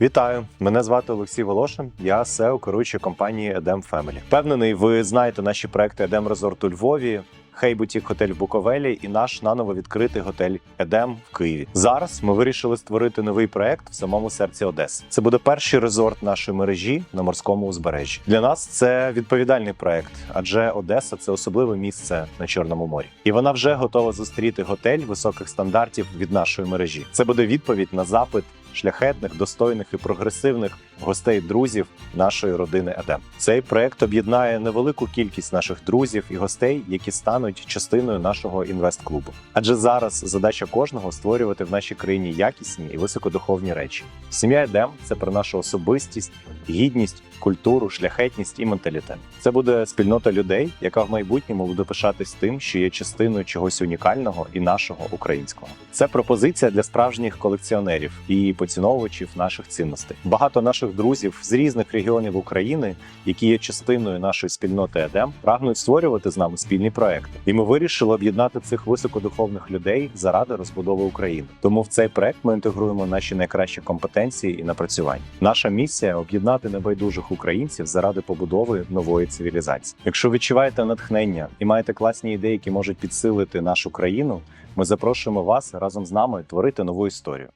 Вітаю! Мене звати Олексій Волошин. Я SEO керуючий компанії Edem Family. Впевнений, ви знаєте наші проекти Edem Resort у Львові. Хей Бутік Хотель в Буковелі і наш наново відкритий готель Едем в Києві. Зараз ми вирішили створити новий проект в самому серці Одеси. Це буде перший резорт нашої мережі на морському узбережжі. Для нас це відповідальний проект, адже Одеса це особливе місце на Чорному морі, і вона вже готова зустріти готель високих стандартів від нашої мережі. Це буде відповідь на запит шляхетних, достойних і прогресивних гостей, друзів нашої родини Едем. Цей проект об'єднає невелику кількість наших друзів і гостей, які стануть частиною нашого інвест-клубу. Адже зараз задача кожного створювати в нашій країні якісні і високодуховні речі. Сім'я Едем це про нашу особистість, гідність, культуру, шляхетність і менталітет. Це буде спільнота людей, яка в майбутньому буде пишатись тим, що є частиною чогось унікального і нашого українського. Це пропозиція для справжніх колекціонерів і поціновувачів наших цінностей. Багато наших друзів з різних регіонів України, які є частиною нашої спільноти Едем, прагнуть створювати з нами спільні проекти. І ми вирішили об'єднати цих високодуховних людей заради розбудови України. Тому в цей проект ми інтегруємо наші найкращі компетенції і напрацювання. Наша місія об'єднати небайдужих українців заради побудови нової цивілізації. Якщо відчуваєте натхнення і маєте класні ідеї, які можуть підсилити нашу країну, ми запрошуємо вас разом з нами творити нову історію.